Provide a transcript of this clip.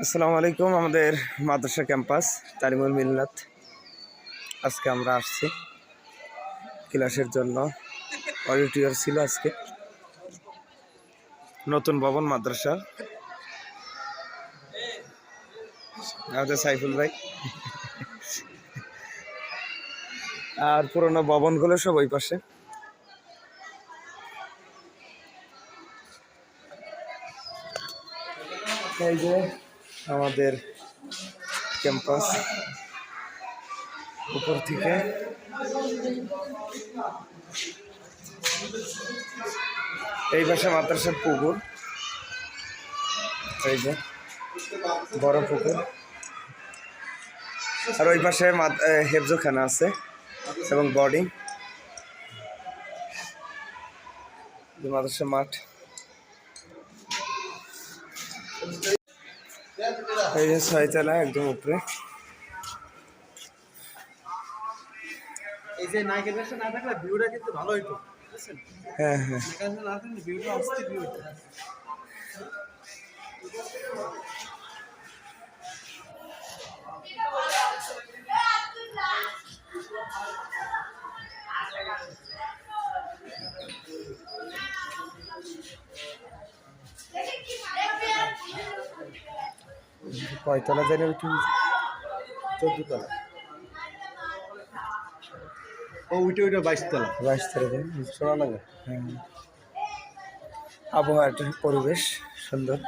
আসসালামু আলাইকুম, আমাদের মাদ্রাসা ক্যাম্পাস, তালিমুল মিল্লাত। আজকে আমরা আসছি ক্লাসের জন্য। অডিটোরিয়ার ছিল আজকে। নতুন ভবন মাদ্রাসা আমাদের সাইফুল ভাই। আর পুরোনো ভবনগুলো সব ওই পাশে। এই যে আমাদের ক্যাম্পাস উপর থেকে। এই পাশে মাদ্রাসার পুকুর। এই যে, বড় পুকুর। আর ওই পাশে হেফজোখানা আছে এবং বডি। মাদ্রাসা মাঠ। এই যে ছয়তলা একদম উপরে। এই যে নায়কের বেশে না থাকলে ভিউটা কিন্তু ভালো হইতো হ্যাঁ হ্যাঁ। না থাকলে ভিউটা অস্থির ভিউ হইতো। কয়তলা জানি উঠি তুমি চোদ্দতলা? ও উঠে ওইটা বাইশ তলা বাইশ তারিখে শোনা লাগে হ্যাঁ আবহাওয়াটা পরিবেশ সুন্দর।